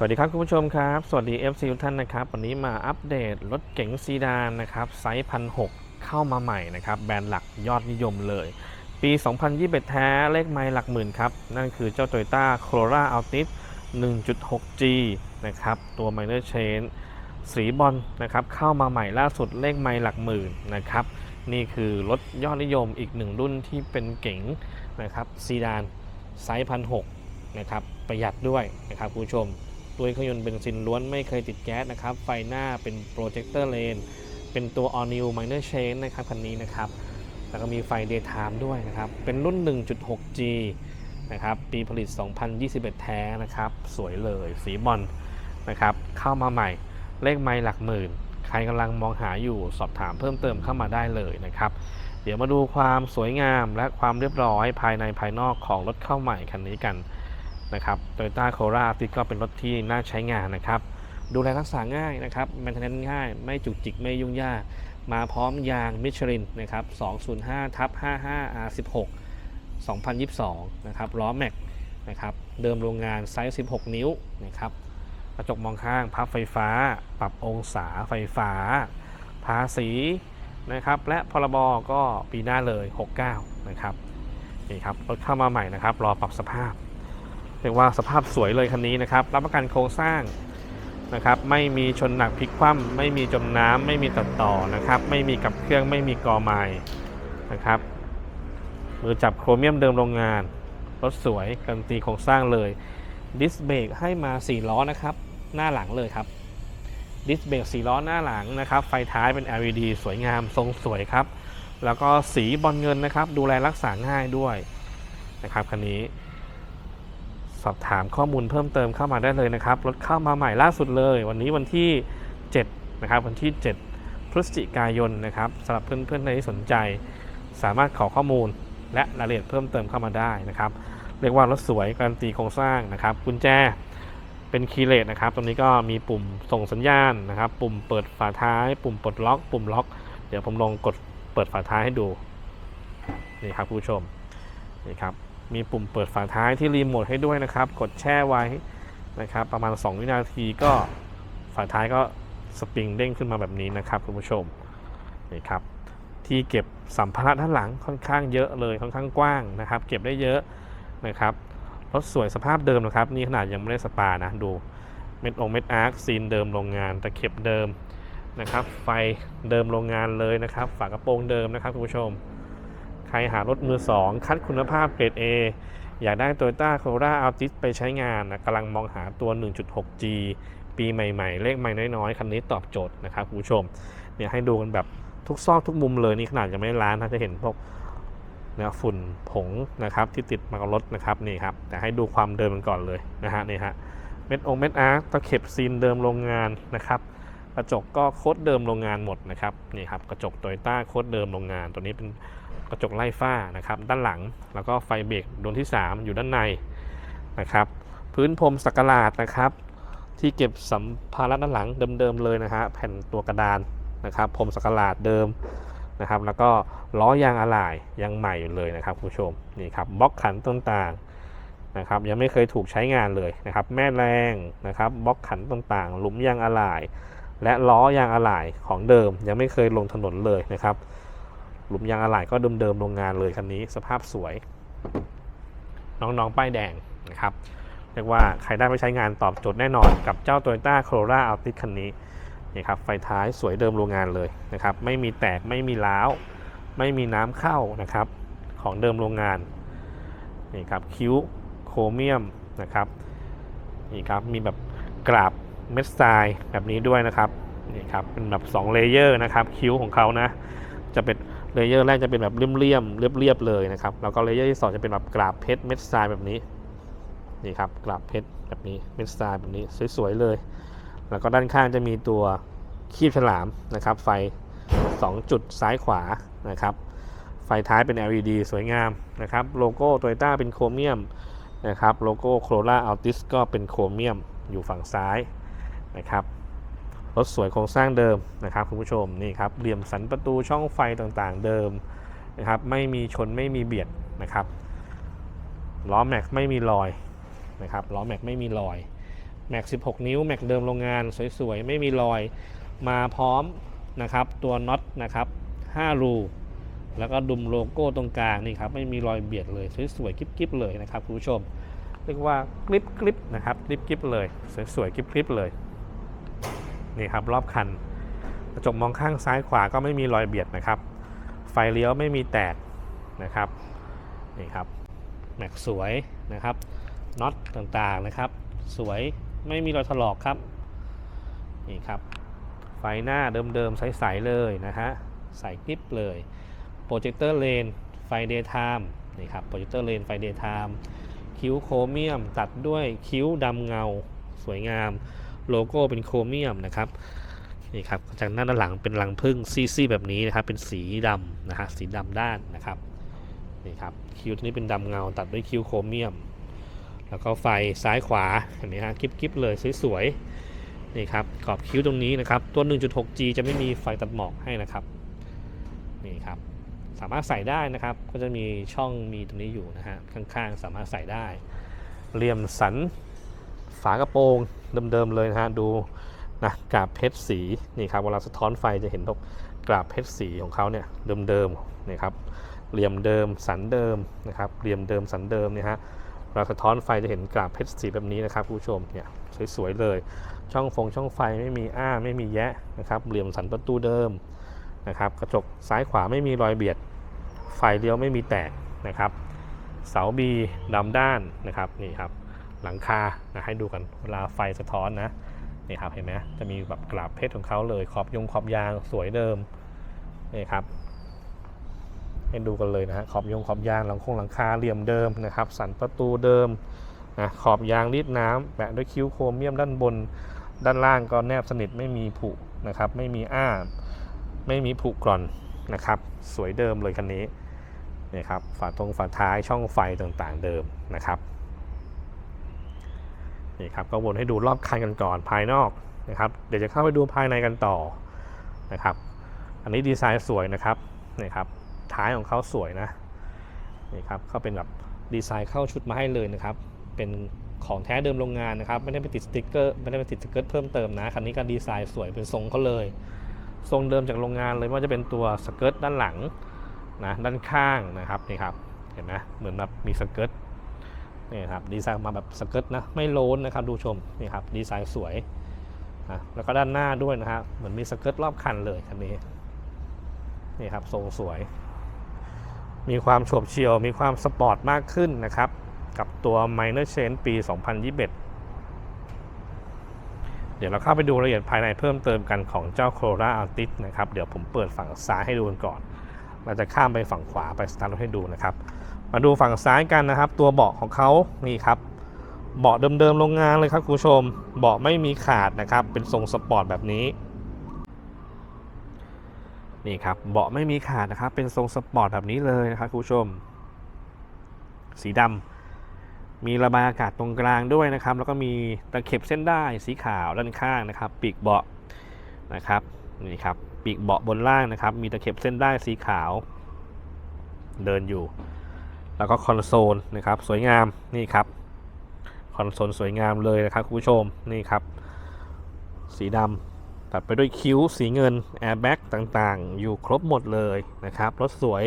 สวัสดีครับคุณผู้ชมครับ สวัสดี FC ทุกท่านนะครับ วันนี้มาอัปเดตรถเก๋งซีดานนะครับไซส์พันหเข้ามาใหม่นะครับ แบรนด์หลักยอดนิยมเลย ปี 2021 แท้เลขไมล์หลักหมื่นครับ นั่นคือเจ้า Toyota Corolla Altis 1.6G นะครับ ตัว Minor Chain สีบอลนะครับเข้ามาใหม่ล่าสุดเลขไมล์หลักหมื่นนะครับ นี่คือรถยอดนิยมอีกหนึ่งรุ่นที่เป็นเก๋งนะครับซีดานไซส์พันหนะครับประหยัดด้วยนะครับคุณผู้ชม ด้วยเครื่องยนต์เบนซินล้วนไม่เคยติดแก๊สนะครับ ไฟหน้าเป็นโปรเจคเตอร์เลนเป็นตัว All New Minor Change นะครับคันนี้นะครับ แล้วก็มีไฟ Daytime ด้วยนะครับ เป็นรุ่น 1.6G นะครับ ปีผลิต 2021 แท้นะครับ สวยเลยสีบอลนะครับ เข้ามาใหม่ เลขไมล์หลักหมื่น ใครกำลังมองหาอยู่สอบถามเพิ่มเติมเข้ามาได้เลยนะครับ เดี๋ยวมาดูความสวยงามและความเรียบร้อยภายในภายนอกของรถเข้าใหม่คันนี้กัน นะครับ Toyota Corolla Altis ก็เป็นรถที่น่าใช้งานนะครับ ดูแลรักษาง่ายนะครับ maintenance ง่าย ไม่จุกจิก ไม่ยุ่งยาก มาพร้อมยางมิชลินนะครับ 205ทับ55 R16 2022 นะครับล้อแม็กนะครับ เดิมโรงงานไซส์ 16 นิ้วนะครับ กระจกมองข้าง พับไฟฟ้า ปรับองศาไฟฟ้า ภาษีนะครับ และพรบก็ปีหน้าเลย 69 นะครับ นี่ครับ รถเข้ามาใหม่นะครับ รอปรับสภาพ เรียกว่าสภาพสวยเลยคันนี้นะครับ รับประกันโครงสร้างนะครับ ไม่มีชนหนักพลิกคว่ำไม่มีจมน้ำไม่มีตัดต่อนะครับ ไม่มีกับเครื่องไม่มีกอไม้นะครับ มือจับโครเมียมเดิมโรงงานรถสวยการันตีโครงสร้างเลยดิสเบรกให้มา 4 ล้อนะครับ หน้าหลังเลยครับดิสเบรก4ล้อหน้าหลังนะครับ ไฟท้ายเป็น LED สวยงามทรงสวยครับ แล้วก็สีบอลเงินนะครับ ดูแลรักษาง่ายด้วยนะครับคันนี้ อบถามข้อมูลเพิ่มเติมเข้ามาได้เลยนะครับรถเข้ามาใหม่ล่าสุดเลย วันนี้วันที่ 7 นะครับ วันที่ 7 พฤศจิกายนนะครับสำหรับเพื่อนๆที่สนใจ สามารถขอข้อมูลและรายละเอียดเพิ่มเติมเข้ามาได้นะครับ เรียกว่ารถสวยการันตีโครงสร้างนะครับกุญแจเป็นคีย์เลสนะครับ ตรงนี้ก็มีปุ่มส่งสัญญาณนะครับ ปุ่มเปิดฝาท้าย ปุ่มปลดล็อก ปุ่มล็อก เดี๋ยวผมลองกดเปิดฝาท้ายให้ดู นี่ครับผู้ชม นี่ครับ มีปุ่มเปิดฝาท้ายที่รีโมทให้ด้วยนะครับ กดแช่ไว้นะครับ ประมาณ 2 วินาทีก็ฝาท้ายก็สปริงเด้งขึ้นมาแบบนี้นะครับคุณผู้ชมนี่ครับที่เก็บสัมภาระด้านหลังค่อนข้างเยอะเลยค่อนข้างกว้างนะครับ เก็บได้เยอะนะครับรถสวยสภาพเดิมนะครับ นี่ขนาดยังไม่ได้สปานะดูเม็ดองเม็ดอาร์คซีนเดิมโรงงานตะเข็บเดิมนะครับ ไฟเดิมโรงงานเลยนะครับ ฝากระโปรงเดิมนะครับคุณผู้ชม ใครหารถมือ 2 คัดคุณภาพเกรด A อยากได้ Toyota Corolla Altis ไปใช้งานนะกำลังมองหาตัว 1.6G ปีใหม่ๆ เลขไม่น้อยๆ คันนี้ตอบโจทย์นะครับคุณผู้ชม เนี่ยให้ดูกันแบบทุกซอกทุกมุมเลยนี่ขนาดยังไม่ล้านนะจะเห็นพวกเนี่ยฝุ่นผงนะครับที่ติดมากับรถนะครับนี่ครับ แต่ให้ดูความเดิมกันก่อนเลยนะฮะนี่ฮะเม็ดองเม็ดอาร์ตะเข็บซีนเดิมโรงงานนะครับกระจกก็โคดเดิมโรงงานหมดนะครับนี่ครับกระจกโตโยต้าโคดเดิมโรงงานตัวนี้เป็น กระจกไล่ฝ้านะครับด้านหลัง แล้วก็ไฟเบรกดวงที่ 3 อยู่ด้านในนะครับพื้นพรมสักหลาดนะครับที่เก็บสัมภาระด้านหลังเดิมๆเลยนะฮะแผ่นตัวกระดานนะครับพรมสักหลาดเดิมนะครับแล้วก็ล้อยางอะไหล่ยังใหม่อยู่เลยนะครับคุณผู้ชมนี่ครับบล็อกขันต่างๆนะครับยังไม่เคยถูกใช้งานเลยนะครับแม่แรงนะครับบล็อกขันต่างๆ หลุมยางอะไหล่และล้อยางอะไหล่ของเดิมยังไม่เคยลงถนนเลยนะครับ หลุมยางอะไหล่ก็เดิมๆโรงงานเลยคันนี้สภาพสวย น้องๆ ป้ายแดงนะครับเรียกว่าใครได้ไปใช้งานตอบโจทย์แน่นอนกับเจ้า Toyota Corolla Altis คันนี้นี่ครับไฟท้ายสวยเดิมโรงงานเลยนะครับ ไม่มีแตกไม่มีล้าว ไม่มีน้ำเข้านะครับ ของเดิมโรงงานนี่ครับคิ้วโครเมียมนะครับนี่ครับมีแบบกราบเม็ดทรายแบบนี้ด้วยนะครับนี่ครับเป็นแบบ2เลเยอร์นะครับคิ้วของเขานะจะเป็น เลเยอร์แรกจะเป็นแบบเลี่ยมๆเรียบๆเลยนะครับแล้วก็เลเยอร์ที่สองจะเป็นแบบกราบเพชรเม็ดทรายแบบนี้นี่ครับกราบเพชรแบบนี้เม็ดทรายแบบนี้สวยๆเลย แล้วก็ด้านข้างจะมีตัวคีบฉลามนะครับ ไฟ 2 จุดซ้ายขวานะครับ ไฟท้ายเป็น LED สวยงามนะครับ โลโก้โตโยต้าเป็นโครเมียมนะครับ โลโก้ Corolla Altis ก็เป็นโครเมียมอยู่ฝั่งซ้ายนะครับ รถสวยโครงสร้างเดิมนะครับคุณผู้ชมนี่ครับเหลี่ยมสันประตูช่องไฟต่างๆเดิมนะครับไม่มีชนไม่มีเบียดนะครับล้อแม็กไม่มีรอยนะครับล้อแม็กไม่มีรอยแม็ก 16 นิ้วแม็กเดิมโรงงานสวยๆ ไม่มีรอยมาพร้อมนะครับตัวน็อตนะครับ5รูแล้วก็ดุมโลโก้ตรงกลางนี่ครับไม่มีรอยเบียดเลยสวยๆกิ๊บๆเลยนะครับคุณผู้ชม เรียกว่ากริบกริบนะครับกริบกริบเลยสวยๆกริบกริบเลย นี่ครับรอบคัน กระจกมองข้างซ้ายขวาก็ไม่มีรอยเบียดนะครับ ไฟเลี้ยวไม่มีแตกนะครับนี่ครับแม็กสวยนะครับน็อตต่างๆนะครับ สวยไม่มีรอยถลอกครับนี่ครับ ไฟหน้าเดิมๆใสๆเลยนะฮะใสกริบเลยโปรเจคเตอร์เลนไฟเดย์ไทม์นี่ครับโปรเจคเตอร์เลนไฟเดย์ไทม์คิ้วโครเมียมตัดด้วยคิ้วดำเงาสวยงาม โลโก้เป็นโครเมียมนะครับนี่ครับจากหน้าด้านหลังเป็นรังพึ่งซีๆแบบนี้นะครับ เป็นสีดำนะฮะสีดำด้านนะครับนี่ครับคิ้วตัวนี้เป็นดำเงาตัดด้วยคิ้วโครเมียม แล้วก็ไฟซ้ายขวาเห็นไหมฮะกิ๊บกิ๊บเลยสวยๆนี่ครับกรอบคิ้วตรงนี้นะครับ ตัว 1.6G จะไม่มีไฟตัดหมอกให้นะครับนี่ครับสามารถใส่ได้นะครับ ก็จะมีช่องมีตรงนี้อยู่นะฮะข้างๆ สามารถใส่ได้เหลี่ยมสัน ฝากระโปรงเดิมๆเลยนะฮะดูนะกราบเพชรสีนี่ครับเวลาสะท้อนไฟจะเห็นพวกกราบเพชรสีของเขาเนี่ยเดิมๆนี่ครับเหลี่ยมเดิมสันเดิมนะครับเหลี่ยมเดิมสันเดิมเนี่ยฮะเวลาสะท้อนไฟจะเห็นกราบเพชรสีแบบนี้นะครับผู้ชมเนี่ยสวยๆเลย ช่องฟงช่องไฟไม่มีอ้าไม่มีแยะนะครับเหลี่ยมสันประตูเดิมนะครับกระจกซ้ายขวาไม่มีรอยเบียด ไฟเลี้ยวไม่มีแตกนะครับเสาบีดำด้านนะครับนี่ครับ หลังคานะให้ดูกันเวลาไฟสะท้อนนะนี่ครับเห็นไหมจะมีแบบกราบเพชรของเขาเลยขอบยงขอบยางสวยเดิมนี่ครับให้ดูกันเลยนะฮะขอบยงขอบยางหลังคงหลังคาเหลี่ยมเดิมนะครับ สันประตูเดิมนะขอบยางรีดน้ำแปะด้วยคิ้วโครเมียมด้านบน ด้านล่างก็แนบสนิทไม่มีผุนะครับ ไม่มีอ้าไม่มีผุกร่อนนะครับ สวยเดิมเลยคันนี้นี่ครับฝาตรงฝาท้ายช่องไฟต่างๆเดิมนะครับ นี่ครับก็วนให้ดูรอบคันกันก่อนภายนอกนะครับเดี๋ยวจะเข้าไปดูภายในกันต่อนะครับ อันนี้ดีไซน์สวยนะครับนี่ครับท้ายของเขาสวยนะนี่ครับเขาเป็นแบบดีไซน์เข้าชุดมาให้เลยนะครับ เป็นของแท้เดิมโรงงานนะครับ ไม่ได้ไปติดสติ๊กเกอร์ไม่ได้ไปติดสติ๊กเกอร์เพิ่มเติมนะคันนี้ก็ดีไซน์สวยเป็นทรงเขาเลย ทรงเดิมจากโรงงานเลยไม่ว่าจะเป็นตัวสเกิร์ตด้านหลังนะด้านข้างนะครับนี่ครับเห็นไหมเหมือนแบบมีสเกิร์ต นี่ครับดีไซน์ออกมาแบบสเกิร์ตนะไม่โลนนะครับดูชมนี่ครับดีไซน์สวยนะแล้วก็ด้านหน้าด้วยนะครับเหมือนมีสเกิร์ตรอบคันเลยคันนี้นี่ครับทรงสวย มีความโฉบเฉี่ยวมีความสปอร์ตมากขึ้นนะครับ กับตัว Minor Change ปี 2021เดี๋ยวเราเข้าไปดูรายละเอียดภายในเพิ่มเติมกันของเจ้า Corolla Altis นะครับ เดี๋ยวผมเปิดฝั่งซ้ายให้ดูกันก่อน เราจะข้ามไปฝั่งขวาไปสตาร์ทรถให้ดูนะครับ มาดูฝั่งซ้ายกันนะครับ ตัวเบาะของเขานี่ครับเบาะเดิมๆโรงงานเลยครับคุณผู้ชมเบาะไม่มีขาดนะครับ เป็นทรงสปอร์ตแบบนี้นี่ครับเบาะไม่มีขาดนะครับ เป็นทรงสปอร์ตแบบนี้เลยนะครับคุณผู้ชม สีดำมีระบายอากาศตรงกลางด้วยนะครับ แล้วก็มีตะเข็บเส้นได้สีขาวด้านข้างนะครับ ปีกเบาะนะครับนี่ครับปีกเบาะบนล่างนะครับ มีตะเข็บเส้นได้สีขาว เดินอยู่ แล้วก็คอนโซลนะครับ สวยงามนี่ครับคอนโซลสวยงามเลยนะครับคุณผู้ชมนี่ครับ สีดำตัดไปด้วยคิ้วสีเงินแอร์แบ็กต่างๆ อยู่ครบหมดเลยนะครับรถสวย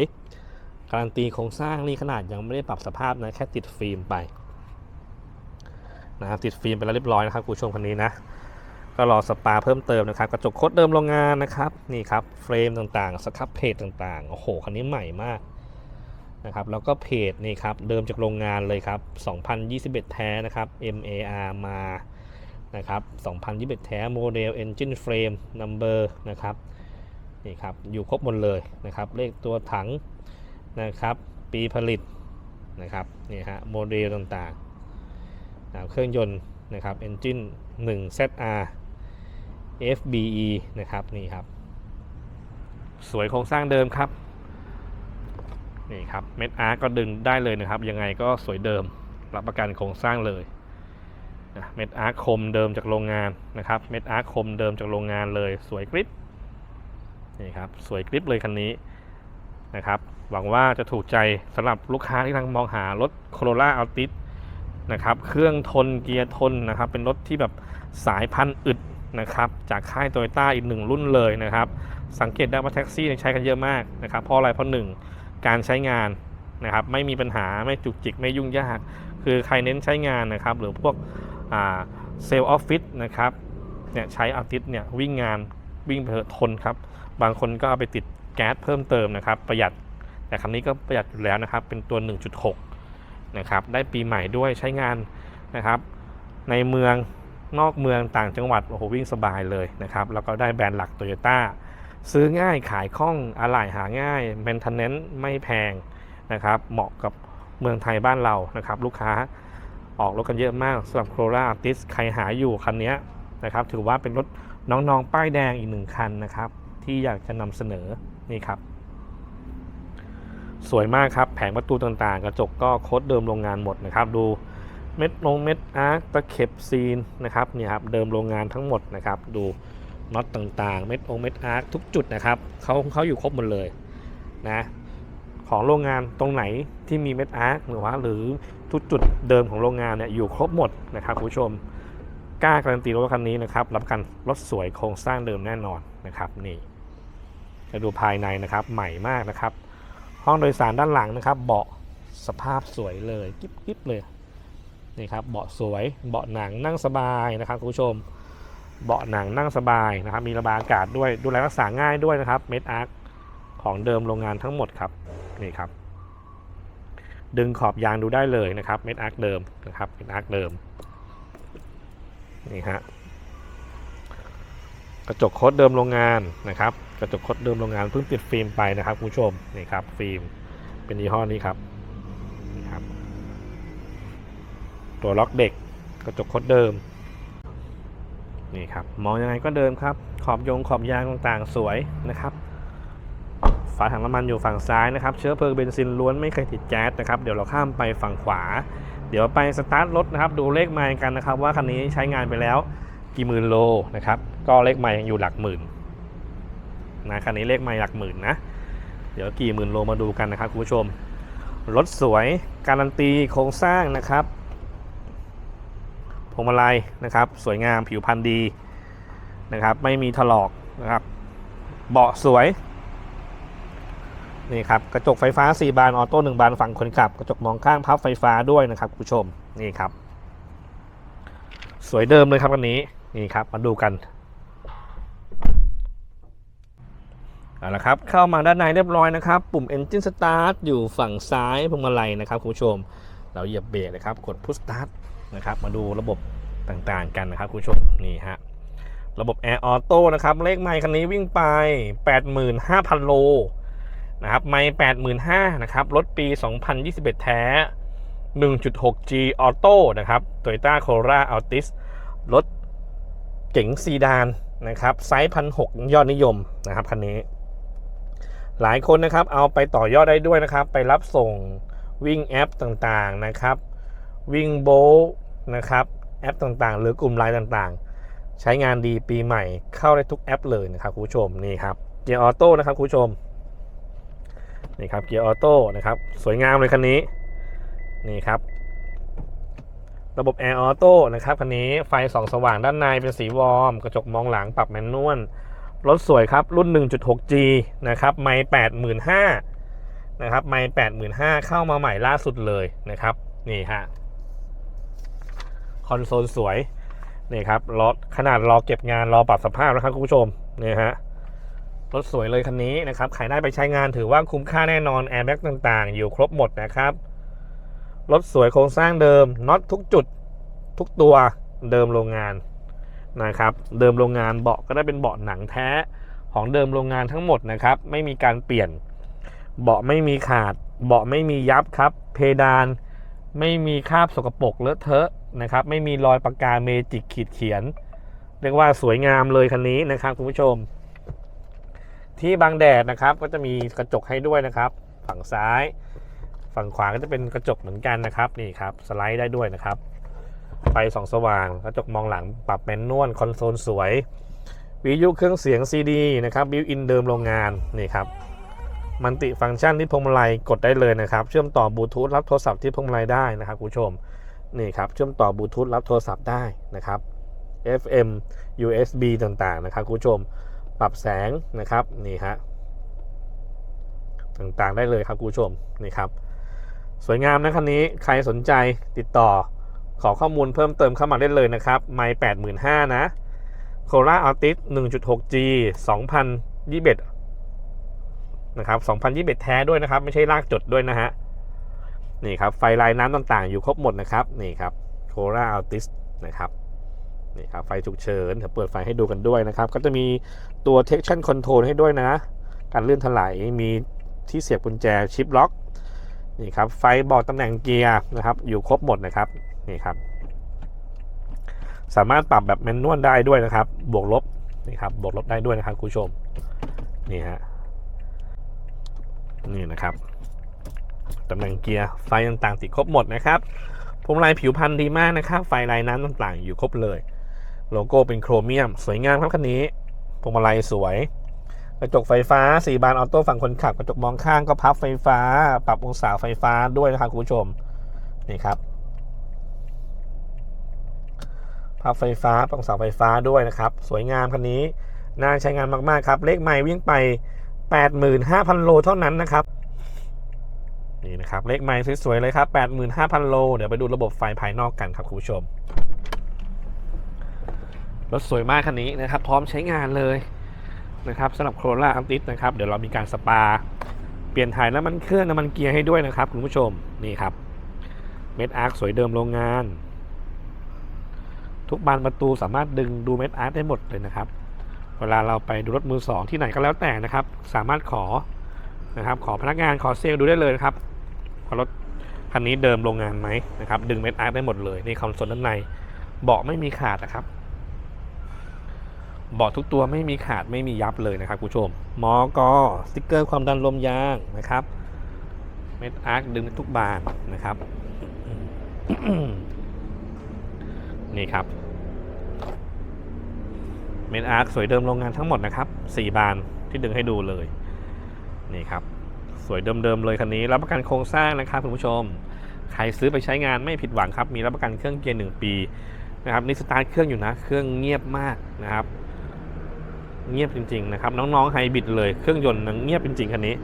การันตีโครงสร้างนี่ขนาดยังไม่ได้ปรับสภาพนะแค่ติดฟิล์มไปนะครับติดฟิล์มไปแล้วเรียบร้อยนะครับคุณผู้ชมคันนี้นะก็รอสปาเพิ่มเติมนะครับ กระจกโคดเดิมโรงงานนะครับ นี่ครับ เฟรมต่างๆ สครับเพจต่างๆ โอ้โห คันนี้ใหม่มาก นะครับแล้วก็เพจนี่ครับเดิมจากโรงงานเลยครับ 2021 แท้นะครับ MAR มานะครับ2021 แท้โมเดล Engine Frame Number นะครับนี่ครับอยู่ครบหมดเลยนะครับเลขตัวถังนะครับปีผลิตนะครับนี่ฮะโมเดลต่างๆนะเครื่องยนต์นะครับ Engine 1 ZR FBE นะครับนี่ครับ สวยโครงสร้างเดิมครับ นี่ครับเม็ดอาร์ก็ดึงได้เลยนะครับ ยังไงก็สวยเดิมรับประกันโครงสร้างเลยนะเม็ดอาร์คมเดิมจากโรงงานนะครับ เม็ดอาร์คมเดิมจากโรงงานเลย สวยกริบนี่ครับสวยกริบเลยคันนี้นะครับ หวังว่าจะถูกใจสำหรับลูกค้าที่กำลังมองหารถ Corolla Altis นะครับ เครื่องทนเกียร์ทนนะครับ เป็นรถที่แบบสายพันธุ์อึดนะครับ จากค่ายโตโยต้าอีกหนึ่งรุ่นเลยนะครับ สังเกตได้ว่าแท็กซี่ใช้กันเยอะมากนะครับ เพราะอะไรเพราะหนึ่ง การใช้งานนะครับ ไม่มีปัญหาไม่จุกจิกไม่ยุ่งยาก คือใครเน้นใช้งานนะครับ หรือพวกเซลล์ออฟฟิศนะครับเนี่ยใช้อาทิตย์เนี่ยวิ่งงานวิ่งเถอทนครับ บางคนก็เอาไปติดแก๊สเพิ่มเติมนะครับ ประหยัดแต่คันนี้ก็ประหยัดอยู่แล้วนะครับ เป็นตัว 1.6 นะครับ ได้ปีใหม่ด้วยใช้งานนะครับ ในเมืองนอกเมืองต่างจังหวัดโอ้โหวิ่งสบายเลยนะครับ แล้วก็ได้แบรนด์หลักโตโยต้า ซื้อง่ายขายคล่องอะไหล่หาง่ายแมนเทนเนนต์ไม่แพงนะครับ เหมาะกับเมืองไทยบ้านเรานะครับ ลูกค้าออกรถกันเยอะมากสำหรับโคราอาร์ติสใครหาอยู่คันนี้นะครับ ถือว่าเป็นรถน้องๆ ป้ายแดงอีกหนึ่งคันนะครับ ที่อยากจะนำเสนอนี่ครับ สวยมากครับ แผงประตูต่างๆ กระจกก็โค้ดเดิมโรงงานหมดนะครับ ดูเม็ดลงเม็ดอาร์คตะเข็บซีนนะครับเนี่ยครับเดิมโรงงานทั้งหมดนะครับ ดู น็อตต่างๆ เม็ดองเม็ดอาร์คทุกจุดนะครับเขาเขาอยู่ครบหมดเลยนะของโรงงานตรงไหนที่มีเม็ดอาร์คหรือว่าหรือทุกจุดเดิมของโรงงานเนี่ยอยู่ครบหมดนะครับคุณผู้ชมกล้าการันตีรถคันนี้นะครับรับประกันรถสวยโครงสร้างเดิมแน่นอนนะครับนี่จะดูภายในนะครับใหม่มากนะครับ ห้องโดยสารด้านหลังนะครับ เบาะสภาพสวยเลยกิ๊บกิ๊บเลยนี่ครับเบาะสวยเบาะหนังนั่งสบายนะครับคุณผู้ชม เบาะหนังนั่งสบายนะครับ มีระบายอากาศด้วย ดูแลรักษาง่ายด้วยนะครับ เมดอาร์คของเดิมโรงงานทั้งหมดครับ นี่ครับ ดึงขอบยางดูได้เลยนะครับ เมดอาร์คเดิมนะครับ เมดอาร์คเดิม นี่ฮะ กระจกโคดเดิมโรงงานนะครับ กระจกโคดเดิมโรงงานเพิ่งติดฟิล์มไปนะครับคุณผู้ชม นี่ครับ ฟิล์ม เป็นยี่ห้อนี้ครับ นี่ครับ ตัวล็อกเด็ก กระจกโคดเดิม นี่ครับมองยังไงก็เดิมครับ ขอบยงขอบยางต่างๆสวยนะครับฝาถังน้ำมันอยู่ฝั่งซ้ายนะครับ เชื้อเพลิงเบนซินล้วนไม่เคยติดแก๊สนะครับเดี๋ยวเราข้ามไปฝั่งขวา เดี๋ยวไปสตาร์ทรถนะครับ ดูเลขไมล์กันนะครับ ว่าคันนี้ใช้งานไปแล้วกี่หมื่นโลนะครับ ก็เลขไมล์ยังอยู่หลักหมื่นนะคันนี้เลขไมล์หลักหมื่นนะเดี๋ยวกี่หมื่นโลมาดูกันนะครับคุณผู้ชมรถสวยการันตีโครงสร้างนะครับ พวงมาลัยนะครับ สวยงามผิวพรรณดีนะครับ ไม่มีถลอกนะครับ เบาะสวยนี่ครับกระจกไฟฟ้า 4 บานออโต้1บานฝั่งคนขับ กระจกมองข้างพับไฟฟ้าด้วยนะครับคุณผู้ชมนี่ครับ สวยเดิมเลยครับวันนี้นี่ครับมาดูกันเอาละครับเข้ามาด้านในเรียบร้อยนะครับ ปุ่ม Engine Start อยู่ฝั่งซ้ายพวงมาลัยนะครับคุณผู้ชม เราเหยียบเบรกนะครับ กด Push Start นะครับ มาดูระบบต่างๆกันนะครับ คุณผู้ชมนี่ฮะระบบ Air Auto นะครับ เลขไมค์คันนี้วิ่งไป 85,000 โลนะครับไมค์85,000นะครับ รถปี 2021 แท้ 1.6G Auto นะครับ Toyota Corolla Altis รถเก๋งซีดานนะครับ ไซส์พันหยอดนิยมนะครับคันนี้ หลายคนนะครับเอาไปต่อยอดได้ด้วยนะครับ ไปรับส่ง วิ่งแอปต่างๆนะครับ วิ่งโบนะครับแอปต่างๆ หรือกลุ่มไลน์ต่างๆ ใช้งานดีปีใหม่เข้าได้ทุกแอปเลยนะครับคุณผู้ชมนี่ครับเกียร์ออโต้นะครับคุณผู้ชมนี่ครับเกียร์ออโต้นะครับสวยงามเลยคันนี้นี่ครับระบบแอร์ออโต้นะครับคันนี้ไฟส่องสว่างด้านในเป็นสีวอร์ม กระจกมองหลังปรับแมนนวลรถสวยครับรุ่น 1.6G นะครับ ไม่ 85,000 นะครับไม่85,000เข้ามาใหม่ล่าสุดเลยนะครับนี่ฮะคอนโซลสวยนี่ครับรถขนาดรอเก็บงานรอปรับสภาพนะครับคุณผู้ชมนี่ฮะรถสวยเลยคันนี้นะครับใครได้ไปใช้งานถือว่าคุ้มค่าแน่นอนแอร์แบ็กต่างๆ อยู่ครบหมดนะครับรถสวยโครงสร้างเดิมน็อตทุกจุดทุกตัวเดิมโรงงานนะครับเดิมโรงงานเบาะก็ได้เป็นเบาะหนังแท้ของเดิมโรงงานทั้งหมดนะครับ ไม่มีการเปลี่ยน เบาะไม่มีขาด เบาะไม่มียับครับ เพดานไม่มีคราบสกปรกเลอะเทอะนะครับ ไม่มีรอยปากกาเมจิกขีดเขียน เรียกว่าสวยงามเลยคันนี้นะครับคุณผู้ชม ที่บางแดดนะครับ ก็จะมีกระจกให้ด้วยนะครับ ฝั่งซ้าย ฝั่งขวาก็จะเป็นกระจกเหมือนกันนะครับนี่ครับสไลด์ได้ด้วยนะครับไฟส่องสว่างกระจกมองหลังปรับแมนนวลคอนโซลสวยวิทยุเครื่องเสียง CD นะครับบิวอินเดิมโรงงานนี่ครับ มันติฟังก์ชันที่พวงมาลัยกดได้เลยนะครับ เชื่อมต่อบลูทูธรับโทรศัพท์ที่พวงมาลัยได้นะครับคุณผู้ชมนี่ครับเชื่อมต่อบลูทูธรับโทรศัพท์ได้นะครับ FM USB ต่างๆนะครับคุณผู้ชมปรับแสงนะครับนี่ฮะต่างๆได้เลยครับคุณผู้ชมนี่ครับสวยงามนะคันนี้ใครสนใจติดต่อขอข้อมูลเพิ่มเติมเข้ามาได้เลยนะครับไม่แปดหมื่นห้านะโคราอัลติส 1.6G 2021 นะครับ2021 แท้ด้วยนะครับ ไม่ใช่ลากจดด้วยนะฮะ นี่ครับ ไฟลายน้ำต่างๆ อยู่ครบหมดนะครับ นี่ครับโคราอัลติสนะครับ นี่ครับ ไฟฉุกเฉินเดี๋ยวเปิดไฟให้ดูกันด้วยนะครับ ก็จะมีตัว traction control ให้ด้วยนะ การเลื่อนถลายมีที่เสียบกุญแจชิปล็อก นี่ครับ ไฟบอกตำแหน่งเกียร์นะครับ อยู่ครบหมดนะครับ นี่ครับ สามารถปรับแบบแมนนวลได้ด้วยนะครับ บวกลบ นี่ครับ บวกลบได้ด้วยนะครับคุณผู้ชม นี่ฮะ นี่นะครับตำแหน่งเกียร์ไฟต่างๆติดครบหมดนะครับพวงมาลัยผิวพรรณดีมากนะครับ ไฟลายน้ำต่างๆ อยู่ครบเลย โลโก้เป็นโครเมียม สวยงามครับคันนี้พวงมาลัยสวย กระจกไฟฟ้า 4 บานออโต้ฝั่งคนขับ กระจกมองข้างก็พับไฟฟ้า ปรับองศาไฟฟ้าด้วยนะครับคุณผู้ชมนี่ครับพับไฟฟ้าปรับองศาไฟฟ้าด้วยนะครับ สวยงามคันนี้น่าใช้งานมากๆครับ เลขใหม่วิ่งไป 85,000 โลเท่านั้นนะครับ นี่นะครับ เลขใหม่สวยๆเลยครับ 85,000 โล เดี๋ยวไปดูระบบไฟภายนอกกันครับคุณผู้ชม รถสวยมากคันนี้นะครับ พร้อมใช้งานเลยนะครับสำหรับโครล่าอัลติสนะครับ เดี๋ยวเรามีการสปา เปลี่ยนถ่ายน้ำมันเครื่องน้ำมันเกียร์ให้ด้วยนะครับคุณผู้ชม นี่ครับ เม็ดอาร์คสวยเดิมโรงงาน ทุกบานประตูสามารถดึงดูเม็ดอาร์คได้หมดเลยนะครับ เวลาเราไปดูรถมือสองที่ไหนก็แล้วแต่นะครับ สามารถขอนะครับ ขอพนักงานขอเซลล์ดูได้เลยนะครับว่ารถคันนี้เดิมโรงงานไหมนะครับ ดึงเม็ดอาร์คได้หมดเลยนี่คอนโซลด้านในเบาะไม่มีขาดนะครับเบาะทุกตัวไม่มีขาดไม่มียับเลยนะครับคุณผู้ชมมอกอสติ๊กเกอร์ความดันลมยางนะครับเม็ดอาร์คดึงทุกบานนะครับ นี่ครับ เมนอาร์คสวยเดิมโรงงานทั้งหมดนะครับ4บานที่ดึงให้ดูเลยนี่ครับสวยเดิมๆเลยคันนี้รับประกันโครงสร้างนะครับคุณผู้ชม ใครซื้อไปใช้งานไม่ผิดหวังครับ มีรับประกันเครื่องเกียร์1ปีนะครับนี่สตาร์ทเครื่องอยู่นะ เครื่องเงียบมากนะครับ เงียบจริง ๆ นะครับ น้องๆไฮบริดเลยเครื่องยนต์เงียบจริงๆคันนี้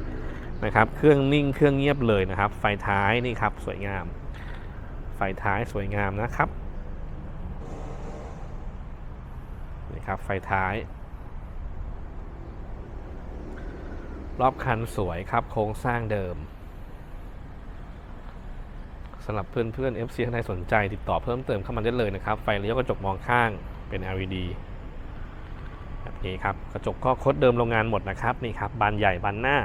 นะครับ เครื่องนิ่งเครื่องเงียบเลยนะครับ ไฟท้ายนี่ครับสวยงาม ไฟท้ายสวยงามนะครับ นี่ครับ ไฟท้าย รอบคันสวยครับ โครงสร้างเดิมสำหรับเพื่อนๆ FC ท่านใดสนใจ ติดต่อเพิ่มเติมเข้ามาได้เลยนะครับ ไฟเลี้ยวกระจกมองข้างเป็น LED แบบนี้ครับ กระจกก็โคดเดิมโรงงานหมดนะครับ นี่ครับ บานใหญ่บานหน้า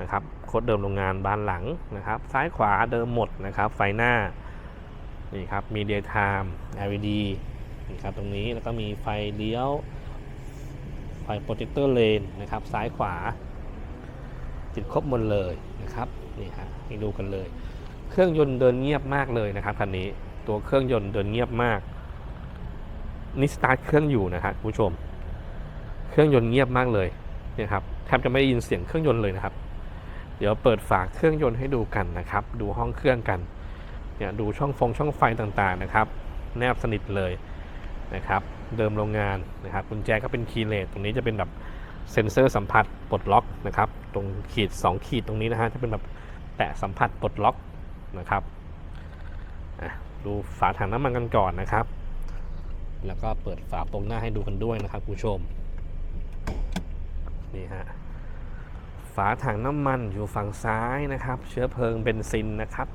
นะครับโคดเดิมโรงงานบานหลังนะครับ ซ้ายขวาเดิมหมดนะครับ ไฟหน้า นี่ครับมี daytime LED นี่ครับตรงนี้แล้วก็มีไฟเลี้ยวไฟโปรเจคเตอร์เลนนะครับซ้ายขวา ติดครบหมดเลยนะครับนี่ฮะให้ดูกันเลย เครื่องยนต์เดินเงียบมากเลยนะครับคันนี้ตัวเครื่องยนต์เดินเงียบมากนี่สตาร์ทเครื่องอยู่นะครับผู้ชม เครื่องยนต์เงียบมากเลยนี่ครับแทบจะไม่ได้ยินเสียงเครื่องยนต์เลยนะครับ เดี๋ยวเปิดฝาเครื่องยนต์ให้ดูกันนะครับ ดูห้องเครื่องกันเนี่ยดูช่องฟงช่องไฟต่างๆนะครับ แนบสนิทเลย นะครับเดิมโรงงานนะครับกุญแจก็เป็นคีย์เลสตรงนี้จะเป็นแบบเซ็นเซอร์สัมผัสปลดล็อกนะครับตรงขีด 2 ขีดตรงนี้นะฮะจะเป็นแบบแตะสัมผัสปลดล็อกนะครับดูฝาถังน้ำมันกันก่อนนะครับ แล้วก็เปิดฝาโปรงหน้าให้ดูกันด้วยนะครับคุณผู้ชมนี่ฮะฝาถังน้ำมันอยู่ฝั่งซ้ายนะครับ เชื้อเพลิงเบนซินนะครับ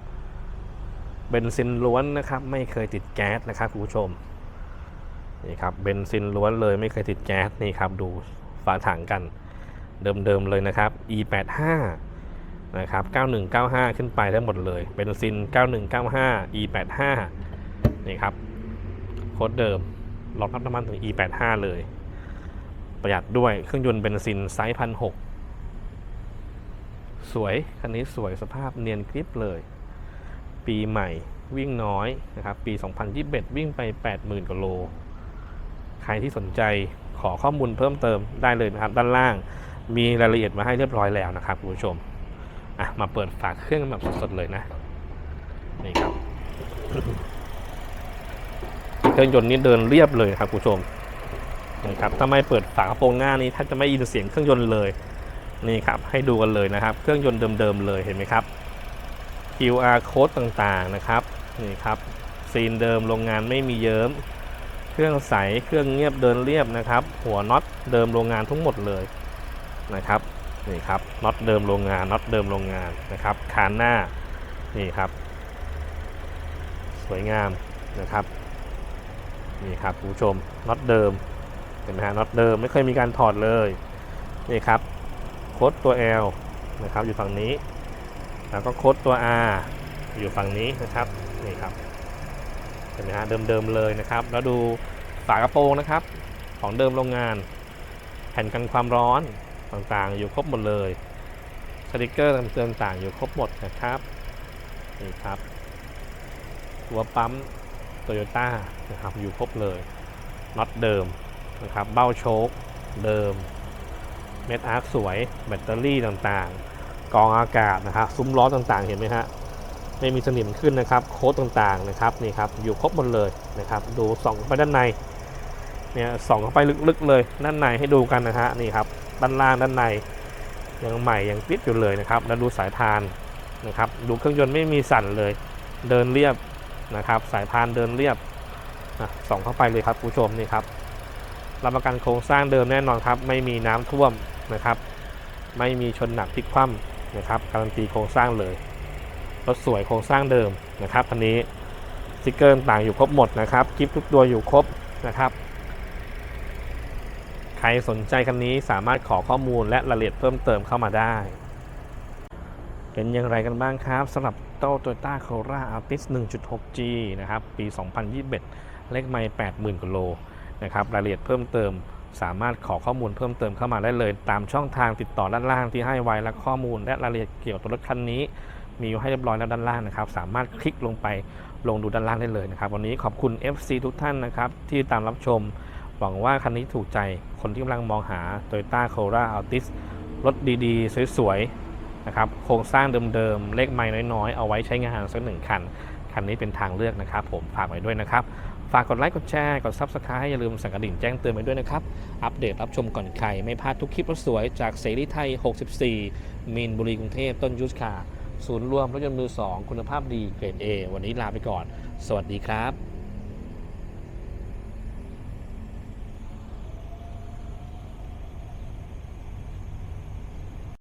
เบนซินล้วนนะครับ ไม่เคยติดแก๊สนะครับคุณผู้ชม นี่ครับเบนซินล้วนเลยไม่เคยติดแก๊สนี่ครับดูฝาถังกันเดิมๆเลยนะครับ E85 นะครับ 9195 ขึ้นไปทั้งหมดเลยเบนซิน 9195 E85 นี่ครับโค้ดเดิมรองรับน้ำมันถึง E85 เลย ประหยัดด้วยเครื่องยนต์เบนซินไซส์พันหสวย คันนี้สวยสภาพเนียนกริปเลย ปีใหม่วิ่งน้อยนะครับ ปี 2021 วิ่งไป 80,000กว่าโล ครที่สนใจขอข้อมูลเพิ่มเติมได้เลยนะครับ ด้านล่างมีรายละเอียดมาให้เรียบร้อยแล้วนะครับคุณผู้ชมอะมาเปิดฝาเครื่องแบบสดๆเลยนะนี่ครับ เครื่องยนต์นี้เดินเรียบเลยครับคุณผู้ชมนะครับถ้าไม่เปิดฝากระโปรงหน้านี้ถ้าจะไม่ยินเสียงเครื่องยนต์เลยนี่ครับให้ดูกันเลยนะครับ เครื่องยนต์เดิมๆเลยเห็นไหมครับ QR code ต่างๆนะครับนี่ครับซีนเดิมโรงงานไม่มีเยิ้ม เครื่องใสเครื่องเงียบเดินเรียบนะครับ หัวน็อตเดิมโรงงานทั้งหมดเลยนะครับนี่ครับน็อตเดิมโรงงานน็อตเดิมโรงงานนะครับคานหน้านี่ครับ สวยงามนะครับนี่ครับคุณผู้ชมน็อตเดิมเห็นไหมฮะน็อตเดิมไม่เคยมีการถอดเลยนี่ครับโค้ดตัว L นะครับอยู่ฝั่งนี้ แล้วก็โค้ดตัว R อยู่ฝั่งนี้นะครับนี่ครับ ห็นไหมฮะเดิมๆเลยนะครับ แล้วดูฝากระโปรงนะครับ ของเดิมโรงงาน แผ่นกันความร้อนต่างๆ อยู่ครบหมดเลยสติกเกอร์ต่างๆอยู่ครบหมดนะครับนี่ครับหัวปั๊มโตโยต้านะครับอยู่ครบเลยน็อตเดิมนะครับเบ้าโชคเดิม เม็ดอาร์คสวย แบตเตอรี่ต่างๆ กองอากาศนะครับซุ้มล้อต่างๆ เห็นไหมฮะ ไม่มีสนิมขึ้นนะครับ โค้ดต่างๆนะครับนี่ครับอยู่ครบหมดเลยนะครับ ดูส่องเข้าไปด้านในเนี่ยส่องเข้าไปลึกๆเลยด้านในให้ดูกันนะฮะนี่ครับด้านล่างด้านในยังใหม่ยังปิดอยู่เลยนะครับ แล้วดูสายพานนะครับดูเครื่องยนต์ไม่มีสั่นเลย เดินเรียบนะครับ สายพานเดินเรียบนะส่องเข้าไปเลยครับผู้ชมนี่ครับรับประกันโครงสร้างเดิมแน่นอนครับ ไม่มีน้ำท่วมนะครับ ไม่มีชนหนักพลิกคว่ำนะครับการันตีโครงสร้างเลย รถสวยโครงสร้างเดิมนะครับคันนี้สติกเกอร์ต่างอยู่ครบหมดนะครับคลิปทุกตัวอยู่ครบนะครับ ใครสนใจคันนี้สามารถขอข้อมูลและรายละเอียดเพิ่มเติมเข้ามาได้ เป็นอย่างไรกันบ้างครับสำหรับโตโตต้าโคราอัลติส 1.6G นะครับ ปี 2021 เลขไม่80,000กิโลนะครับรายละเอียดเพิ่มเติมสามารถขอข้อมูลเพิ่มเติมเข้ามาได้เลย ตามช่องทางติดต่อด้านล่างที่ให้ไว้และข้อมูลและรายละเอียดเกี่ยวกับรถคันนี้ มีให้เรียบร้อยแล้วด้านล่างนะครับ สามารถคลิกลงไปลงดูด้านล่างได้เลยนะครับ วันนี้ขอบคุณ FC ทุกท่านนะครับ ที่ตามรับชม หวังว่าคันนี้ถูกใจคนที่กำลังมองหา Toyota Corolla Altis รถดีๆ สวยๆนะครับโครงสร้างเดิมๆ เลขไม้น้อยๆ เอาไว้ใช้งานสักหนึ่งคัน คันนี้เป็นทางเลือกนะครับ ผมฝากไว้ด้วยนะครับ ฝากกดไลค์กดแชร์กด Subscribe อย่าลืมสั่นกระดิ่งแจ้งเตือนไว้ด้วยนะครับ อัปเดตรับชมก่อนใครไม่พลาดทุกคลิปรถสวยจากเสรีไทย 64 มีนบุรีกรุงเทพต้นยูสคา ศูนย์รวมรถยนต์มือ 2 คุณภาพดีเกรด A วันนี้ลาไปก่อน สวัสดีครับ